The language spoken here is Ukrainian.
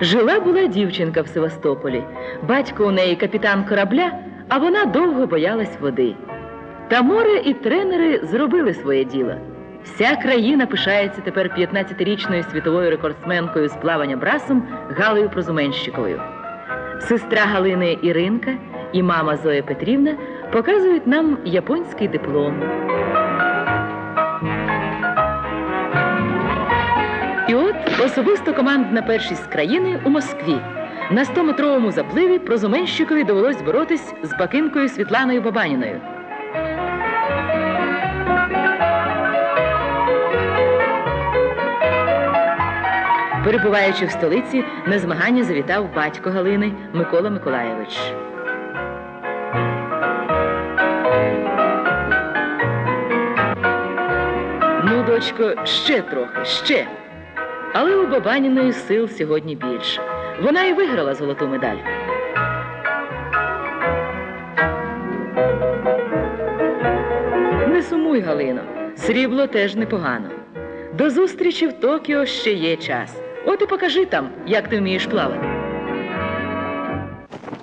Жила була дівчинка в Севастополі. Батько у неї капітан корабля, а вона довго боялась води. Та море і тренери зробили своє діло. Вся країна пишається тепер 15-річною світовою рекордсменкою з плавання брасом Галею Прозуменщиковою. Сестра Галини Іринка і мама Зоя Петрівна показують нам японський диплом. Особисто командна першість країни у Москві. На 100-метровому запливі Прозуменщикові довелось боротись з бакинкою Світланою Бабаніною. Перебуваючи в столиці, на змагання завітав батько Галини Микола Миколаєвич. Ну, дочко, ще трохи, ще. Але у Бабаніної сил сьогодні більше. Вона і виграла золоту медаль. Не сумуй, Галино, срібло теж непогано. До зустрічі в Токіо ще є час. От і покажи там, як ти вмієш плавати.